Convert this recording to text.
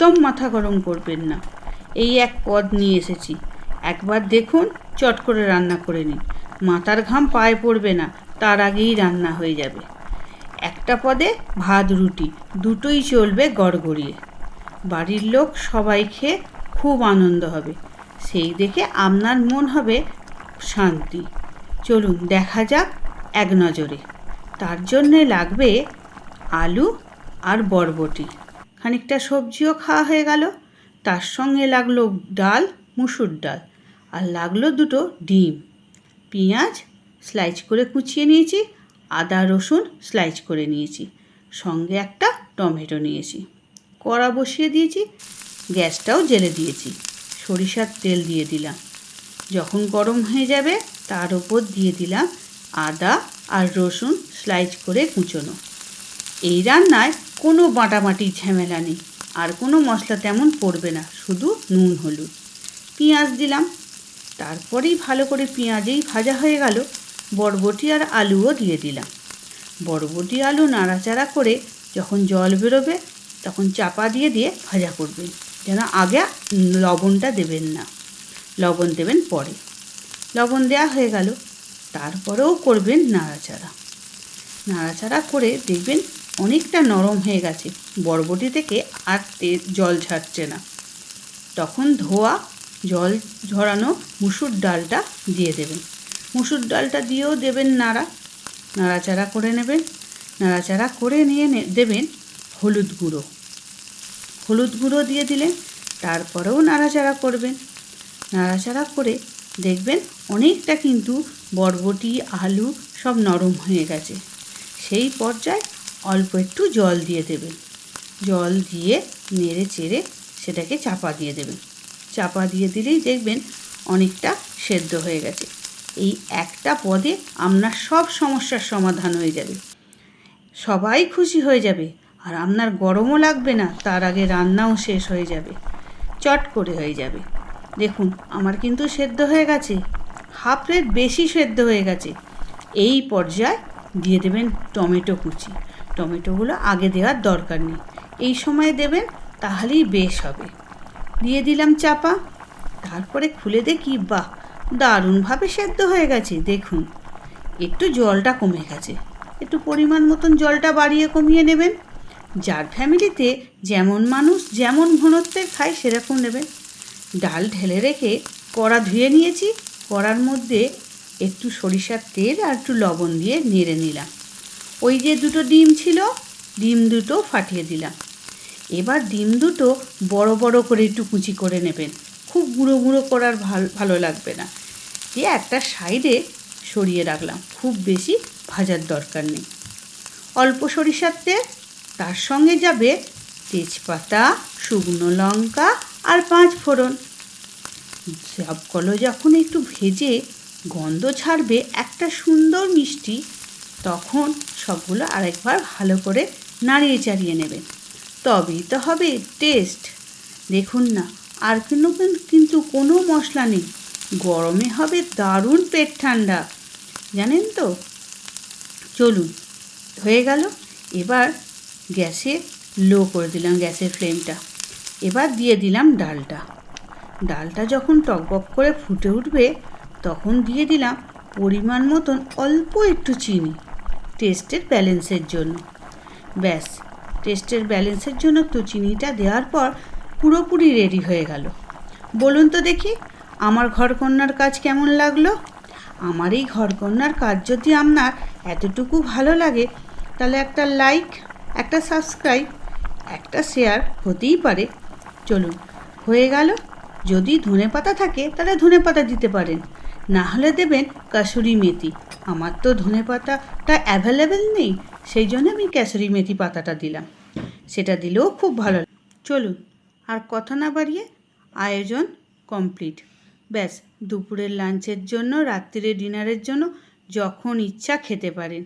একদম মাথা গরম করবেন না। এই এক পদ নিয়ে এসেছি। একবার দেখুন, চট করে রান্না করে নিন। মাথার ঘাম পায়ে পড়বে না, তার আগেই রান্না হয়ে যাবে। একটা পদে ভাত, রুটি, দুটোই চলবে গড়গড়িয়ে। বাড়ির লোক সবাই খেয়ে খুব আনন্দ হবে। সেই দেখে আপনার মন হবে শান্তি। চলুন, দেখা যাক এক নজরে। তার জন্যে লাগবে আলু আর বরবটি। খানিকটা সবজিও খাওয়া হয়ে গেল। তার সঙ্গে লাগল ডাল, মুসুর ডাল আর লাগল দুটো ডিম। পেঁয়াজ স্লাইস করে কুচিয়ে নিয়েছি, আদা, রসুন স্লাইস করে নিয়েছি, সঙ্গে একটা টমেটো নিয়েছি। কড়া বসিয়ে দিয়েছি, গ্যাসটাও জেলে দিয়েছি, সরিষার তেল দিয়ে দিলাম। যখন গরম হয়ে যাবে, তার ওপর দিয়ে দিলাম আদা আর রসুন স্লাইস করে কুচোনো। এই রান্নায় কোনো বাটামাটি ঝামেলা নেই। আর কোনো মশলা তেমন পড়বে না, শুধু নুন, হলুদ। পেঁয়াজ দিলাম। তারপরেই ভালো করে পেঁয়াজেই ভাজা হয়ে গেল। বরবটি আর আলুও দিয়ে দিলাম। বরবটি আলু নাড়াচাড়া করে যখন জল বেরোবে, তখন চাপা দিয়ে দিয়ে ভাজা করবেন, যেন আগে লবণটা দেবেন না। লবণ দেবেন পরে। লবণ দেওয়া হয়ে গেল। তারপরেও করবেন নাড়াচাড়া। নাড়াচাড়া করে দেখবেন অনেকটা নরম হয়ে গেছে। বরবটি থেকে আর তে জল ছাড়ছে না। তখন ধোয়া, জল ঝরানো মুসুর ডালটা দিয়ে দেবেন। মুসুর ডালটা দিয়েও দেবেন নাড়া। নাড়াচাড়া করে নেবেন। নাড়াচাড়া করে নিয়ে দেবেন হলুদ গুঁড়ো। হলুদ গুঁড়ো দিয়ে দিলেন, তারপরেও নাড়াচাড়া করবেন। নাড়াচাড়া করে দেখবেন অনেকটা কিন্তু বরবটি, আলু সব নরম হয়ে গেছে। সেই পর্যায়ে অল্প একটু জল দিয়ে দেবেন। জল দিয়ে নেড়ে চেড়ে সেটাকে চাপা দিয়ে দেবেন। চাপা দিয়ে দিলেই দেখবেন অনেকটা সেদ্ধ হয়ে গেছে। এই একটা পদে আপনার সব সমস্যার সমাধান হয়ে যাবে। সবাই খুশি হয়ে যাবে, আর আপনার গরমও লাগবে না, তার আগে রান্নাও শেষ হয়ে যাবে, চট করে হয়ে যাবে। দেখুন, আমার কিন্তু সেদ্ধ হয়ে গেছে, হাফ প্লেট বেশি সেদ্ধ হয়ে গেছে। এই পর্যায়ে দিয়ে দেবেন টমেটো কুচি। টমেটোগুলো আগে দেওয়ার দরকার নেই। এই সময় দেবেন, তাহলেই বেশ হবে। দিয়ে দিলাম চাপা। তারপরে খুলে দেখি, বাহ, দারুণভাবে সেদ্ধ হয়ে গেছে, দেখুন। একটু জলটা কমে গেছে। একটু পরিমাণ মতন জলটা বাড়িয়ে কমিয়ে নেবেন। যার ফ্যামিলিতে যেমন মানুষ, যেমন ঘনত্বের খায়, সেরকম নেবেন। ডাল ঢেলে রেখে কড়া ধুয়ে নিয়েছি। কড়ার মধ্যে একটু সরিষার তেল আর একটু লবণ দিয়ে নেড়ে নিলাম। ওই যে দুটো ডিম ছিল, ডিম দুটো ফাটিয়ে দিলাম। এবার ডিম দুটো বড় বড় করে একটু কুচি করে নেবেন। খুব গুঁড়ো গুঁড়ো করার ভালো ভালো লাগবে না। দিয়ে একটা সাইডে সরিয়ে রাখলাম, খুব বেশি ভাজার দরকার নেই। অল্প সরিষার তেল, তার সঙ্গে যাবে তেজপাতা, শুকনো লঙ্কা আর পাঁচ ফোড়ন। সবগুলো যখন একটু ভেজে গন্ধ ছাড়বে, একটা সুন্দর মিষ্টি তখন সবগুলো আরেকবার ভালো করে নাড়িয়ে চাড়িয়ে নেবেন তবেই তো হবে টেস্ট। দেখুন না, আর কিন্তু কিন্তু কোনো মশলা নেই। গরমে হবে দারুণ পেট ঠান্ডা। জানেন তো? চলুন, হয়ে গেল। এবার গ্যাসে লো করে দিলাম গ্যাসের ফ্লেমটা। এবার দিয়ে দিলাম ডালটা। ডালটা যখন টকবক করে ফুটে উঠবে, তখন দিয়ে দিলাম পরিমাণ মতন অল্প একটু চিনি। টেস্টের ব্যালেন্সের জন্য। ব্যাস, টেস্টের ব্যালেন্সের জন্য তো চিনিটা দেওয়ার পর পুরোপুরি রেডি হয়ে গেল। বলুন তো দেখি, আমার ঘরকন্যার কাজ কেমন লাগল? আমার এই ঘরকন্যার কাজ যদি আপনার এতটুকু ভালো লাগে, তাহলে একটা লাইক, একটা সাবস্ক্রাইব, একটা শেয়ার হতেই পারে। চলুন, হয়ে গেল। যদি ধনে পাতা থাকে, তাহলে ধনে পাতা দিতে পারেন। না হলে দেবেন কাসুরি মেথি। আমার তো ধনে পাতাটা অ্যাভেলেবেল নেই, সেই জন্য আমি ক্যাসরি মেথি পাতাটা দিলাম। সেটা দিলেও খুব ভালো চলুন, আর কথা না বাড়িয়ে আয়োজন কমপ্লিট ব্যাস, দুপুরের লাঞ্চের জন্য, রাত্রিরে ডিনারের জন্য যখন ইচ্ছা খেতে পারেন।